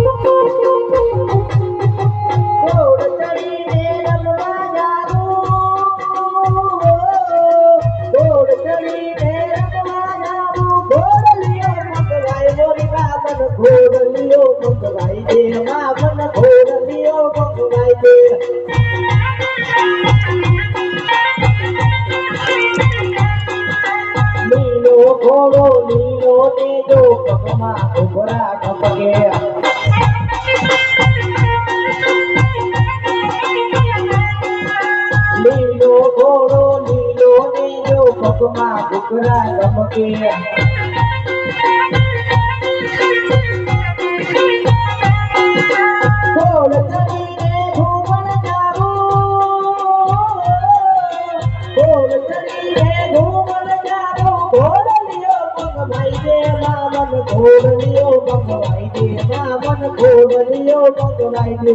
ઘોડ ચડીને તેજો પગમાં ઘોડ ચડીને લીલો ઘોડો લીલો લીલો ઘોડો પગમાં ઘૂઘરા કપકે ઘોડ ચડીને ઘૂમણ જાવું. ઘોડ ચડીને ઘૂમણ જાવું. ઘોડલીઓ મંગવાઈ દે, મામન. ઘોડલીઓ મંગવાઈ દે, મામન. મંગવાઈ દે.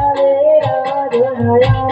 Bye.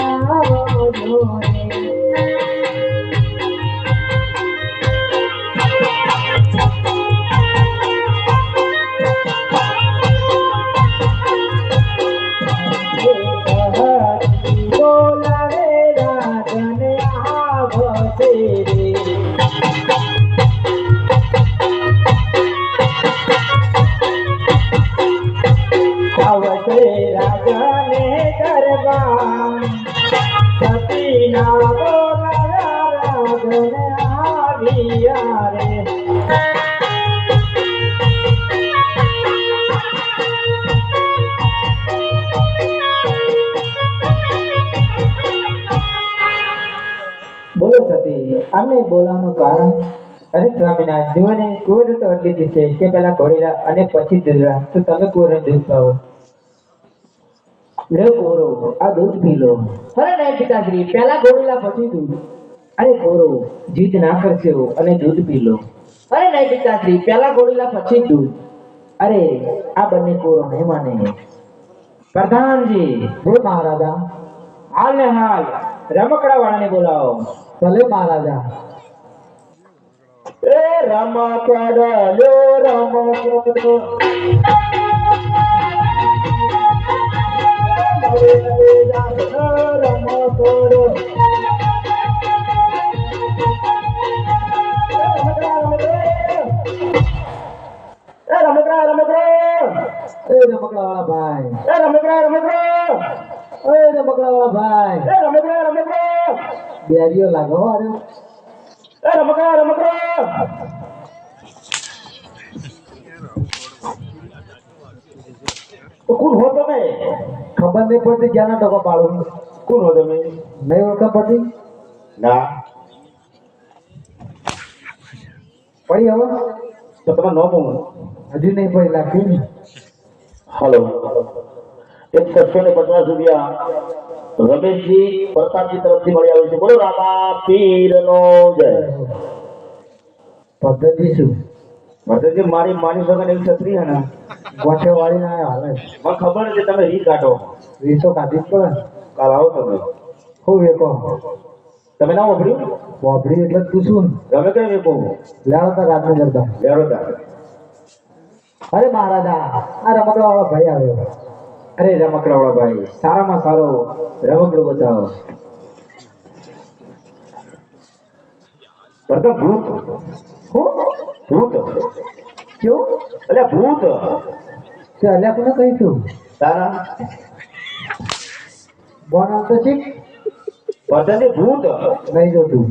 બોલો સતી અમે બોલાવવાનું કારણ? અરે સ્વામિનારાયણ જીવને કુંવર તો અટલી છે, કે પેલા ઘોડેલા અને પછી દૂધરા. તો તમે દૂધ પાવો. લે કોરો, આ દૂધ પી લો. અરે નહીં પિતાશ્રી, પહેલા ગોળીલા પછી દૂધ. અરે કોરો જીત ના કરશો અને દૂધ પી લો. અરે નહીં પિતાશ્રી, પહેલા ગોળીલા પછી દૂધ. અરે, આ બંને કોરો નહીં પ્રધાનજી બોલ મહારાજા. હાલ ને હાલ રમકડા વાળાને બોલાવો. ભલે મહારાજા. એ રમકડા રમકડા. રમકડો એ રમકડા રમકડા એ રમકડા વાળા ભાઈ એ રમકડા રમકડા એ રમકડા ભાઈ એ રમકડા રમકડા બેરીઓ લાગો અરે એ રમકડા રમકડા કોણ હો તમે ખબર નહીં પડતી ક્યાંના ટકા પાડો કોણ હો તમે? નહીં ઓળખા પડતી ના. પડી હવે? તો તમે ન કહું હજી નહીં પડી લાગતી હલો. એક છસો ને પચાસ રૂપિયા. રમેશજી પ્રતાપજી તરફથી મળી આવ્યું છે. બોલો રામા પીર નો જય. પદ્ધતિ શું? ભરતજી મારી માની સગન એવી છત્રી હે ને ગોઠે વાળી ના હાલે. મને ખબર નથી તમે રી કાઢો. રીસો કાઢી જ પડે. કાલ આવો તમે. હું વેકો? તમે ના વાપર્યું? વાપરી એટલે શું તમે કઈ વેપો લેણો તો રાતનો કરતા લેરો તા અરે મહારાજા આ રમકડા વાળો ભાઈ આવ્યો. અરે રમકડાવાળા ભાઈ સારામાં સારો રમકડું બતાવો. ભરતા ભૂત. હું? ભૂત? કેવું? એટલે ભૂત? તે અલ્યા કોને કહીશું તારા? બોન આવતો છે પતંગ ભૂત? નહીં જોતું